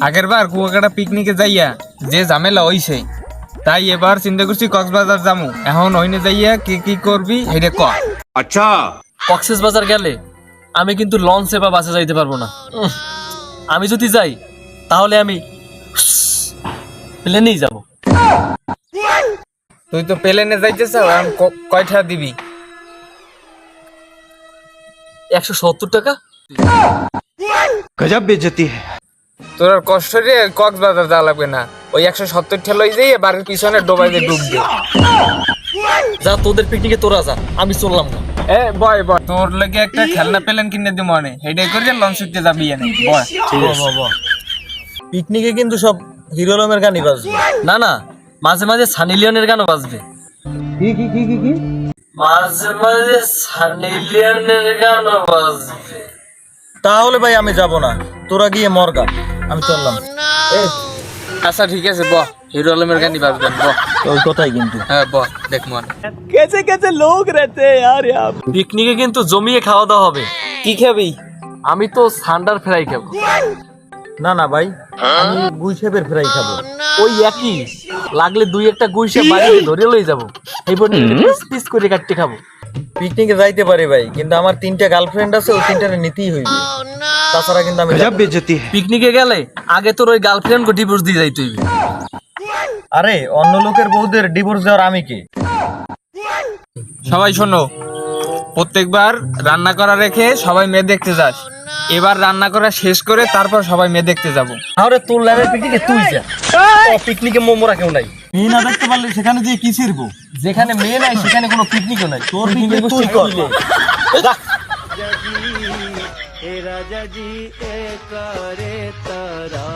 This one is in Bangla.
আগের বার কুয়াকাটা পিকনিকে যাইয়া যে ঝামেলা হইছে তাই এবার চিন্তা করছি কক্সবাজার যামু এখন ওইনে যাইয়া কি কি করবি হেডে ক अच्छा কক্সেস বাজার গেলে আমি কিন্তু লঞ্চে বা বাসে যাইতে পারবো না উহ, আমি যদি যাই তাহলে আমি প্লেনেই যাব তুই তো প্লেনে যাইতেছ এখন ক- কয়টা দিবি একশো সত্তর টাকা गजब बेइज्जती है তোর আর কষ্ট রে কক্সবাজার যাওয়া লাগবে না। ওই একশো সত্তর ঠেলই যাই বাড়ির পিছনে ডোবাই দিয়ে ডুব দে যা তোদের পিকনিকে তোরা যা আমি চললাম না। এ বয় বয়। তোর লাগে একটা খেলনা প্লেন কিনে দিব মনে। হেডে করে লঞ্চ উঠতে যাবি এনে। বয়। পিকনিকে কিন্তু সব হিরো আলমের গানই বাজবে। না না মাঝে মাঝে সানি লিওনের গানও বাজবে। কি কি কি কি কি? মাঝে মাঝে সানি লিওনের গানও বাজবে। তাহলে ভাই আমি যাব না। তোরা গিয়ে মরগা আমি চললাম। আচ্ছা ঠিক আছে ব। হিরো আলমের গানই বাজবেন ব। ওই কথাই কিন্তু। হ্যাঁ ব দেখ মন। পিকনিকে কিন্তু জমিয়ে খাওয়া দাওয়া হবে। কি খাবি? আমি তো সান্ডার ফ্রাই খাব। না না ভাই। আমি গুই শেপের ফ্রাই খাব। ওই একই। লাগলে দুই একটা বাড়িতে ধরে লই যাব। এরপর পিস পিস করে কাটতে খাব। পিকনিকে যাইতে পারি ভাই কিন্তু আমার তিনটা গার্লফ্রেন্ড আছে ওই তিনটারে নিতেই হইবে। oh, তাছাড়া কিন্তু আমি যাব বেজতি পিকনিকে গেলে আগে তোর ওই গার্লফ্রেন্ড কো ডিভোর্স দিয়ে যাইতে হইবে। আরে অন্য লোকের বউদের ডিভোর্স দেওয়ার আমি কে? সবাই শোনো প্রত্যেকবার রান্না করা রেখে সবাই মেয়ে দেখতে যাস। oh, এবার রান্না করা শেষ করে তারপর সবাই মেয়ে দেখতে যাব। তোর পিকনিকে তুই যা। পিকনিকে মোমোরা কেউ নাই। মেয়ে না দেখতে পারলে সেখানে গিয়ে কি যেখানে মেয়ে নাই সেখানে কোনো পিকনিকও নাই। তোর পিকনিক তুই কর। রাজা জি এ করে তারা।